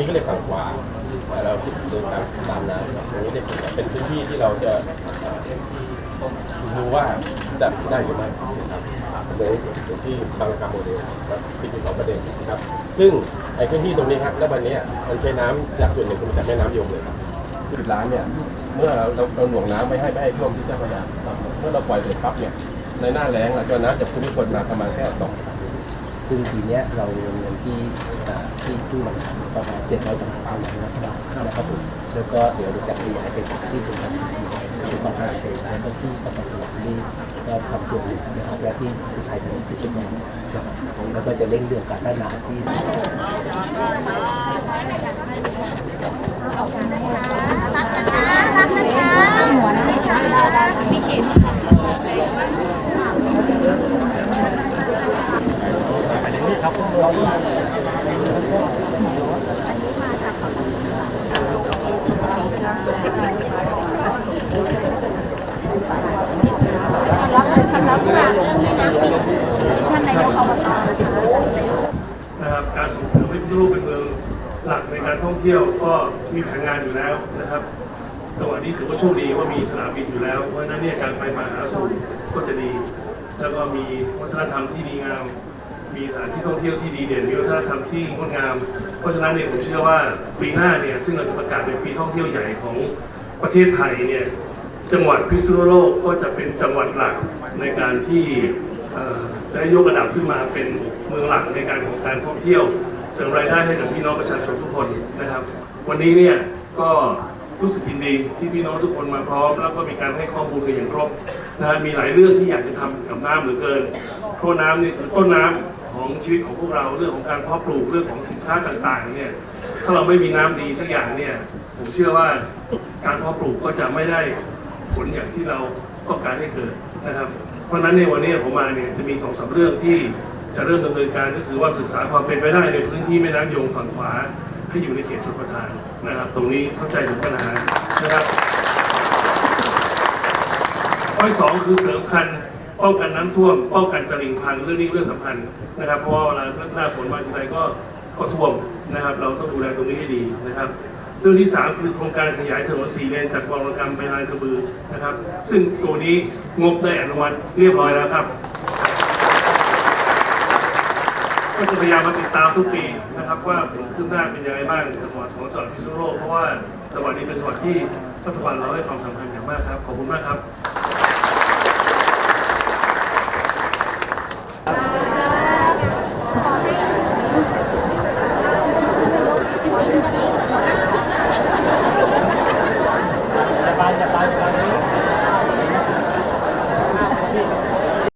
นี่ก็เลยฝั่งขวาเราที่เดินตามตามน้ำตรงนี้เนี่ยเป็นพื้นที่ที่เราจะดูว่าจะได้หรือไม่นะครับโดยอยู่ที่บางราคาโมเดลครับที่เป็นสองประเด็นนะครับ ซึ่งไอ้พื้นที่ตรงนี้ครับและวันนี้มันใช้น้ำจากส่วนหนึ่งมาจากแม่น้ำยมเลยครับจุดร้านเนี่ยเมื่อเราเราหน่วงน้ำไม่ให้ไม่ให้ท่วมที่เจ้าพระยาเมื่อเราปล่อยเสร็จปั๊บเนี่ยในหน้าแล้งเราจะน้ำจากภูมิพลมาประมาณแค่สอง ซึ่งปีนี้เรามีเงินที่ที่ที่มันประมาณ700กว่าล้านนะครับนะครับผมแล้วก็เดี๋ยวจะขยายไปที่เป็นพันที่ประมาณเป็นแล้วก็ที่ประมาณสมุทรนี่ก็ทำส่วนหนึ่งนะครับและที่อุทัยธานีสิบเอ็ดนะครับแล้วก็จะเร่งเรื่องการพัฒนาอาชีพนะคะรักนะคะหัวนะคะ บการส่งเสริมให้พิษณุโลกเป็นเมืองหลักในการท่องเที่ยวก็มีแผนงานอยู่แล้วนะครับจังหวะนี้ถือว่าโชคดีว่ามีสนามบินอยู่แล้ว เพราะฉะนั้นเนี่ยการไปมาหาสู่ก็จะดี แล้วก็มีวัฒนธรรมที่ดีงาม มีสถานที่ท่องเที่ยวที่ดีเด่นมีวัฒนธรรมที่งดงาม เพราะฉะนั้นเนี่ยผมเชื่อว่าปีหน้าเนี่ยซึ่งเราจะประกาศเป็นปีท่องเที่ยวใหญ่ของประเทศไทยเนี่ยจังหวัดพิษณุโลกก็จะเป็นจังหวัดหลักในการที่จะได้ยกระดับขึ้นมาเป็นเมืองหลักในการของการท่องเที่ยว เสริมรายได้ให้กับพี่น้องประชาชนทุกคนนะครับ วันนี้เนี่ยก็รู้สึกยินดีที่พี่น้องทุกคนมาพร้อม แล้วก็มีการให้ข้อมูลกันอย่างครบนะฮะมีหลายเรื่องที่อยากจะทำกับน้ำเหลือเกินเพราะน้ำเนี่ยคือต้นน้ำ ของชีวิตของพวกเราเรื่องของการเพาะปลูกเรื่องของสินค้าต่างๆเนี่ยถ้าเราไม่มีน้ำดีสักอย่างเนี่ยผมเชื่อว่าการเพาะปลูกก็จะไม่ได้ผลอย่างที่เราต้องการให้เกิดนะครับ เพราะฉะนั้นในวันนี้ผมมาเนี่ยจะมีสองสามเรื่องที่จะเริ่มดำเนินการก็คือว่าศึกษาความเป็นไปได้ในพื้นที่แม่น้ำยมฝั่งขวาให้อยู่ในเขตชลประทานนะครับ ตรงนี้เข้าใจถึงปัญหานะครับข้อสองคือเสริมคัน ป้องกันน้ำท่วม ป้องกันตลิ่งพังเรื่องนี้เรื่องสำคัญนะครับ เพราะว่าเวลาหน้าฝนมาทีไรก็ก็ท่วมนะครับ เราต้องดูแลตรงนี้ให้ดีนะครับ เรื่องที่ 3 คือโครงการขยายถนนสีเลนจากบางระกำไปลานกระบือนะครับ ซึ่งตัวนี้งบได้อนุมัติเรียบร้อยแล้วครับก็จะพยายามมาติดตามทุกปีนะครับ ว่าผลคืบหน้าเป็นยังไงบ้างจังหวัดของจังหวัดพิษณุโลกเพราะว่าจังหวัดนี้เป็นจังหวัดที่รัฐบาลเราให้ความสำคัญอย่างมากครับขอบคุณมากครับ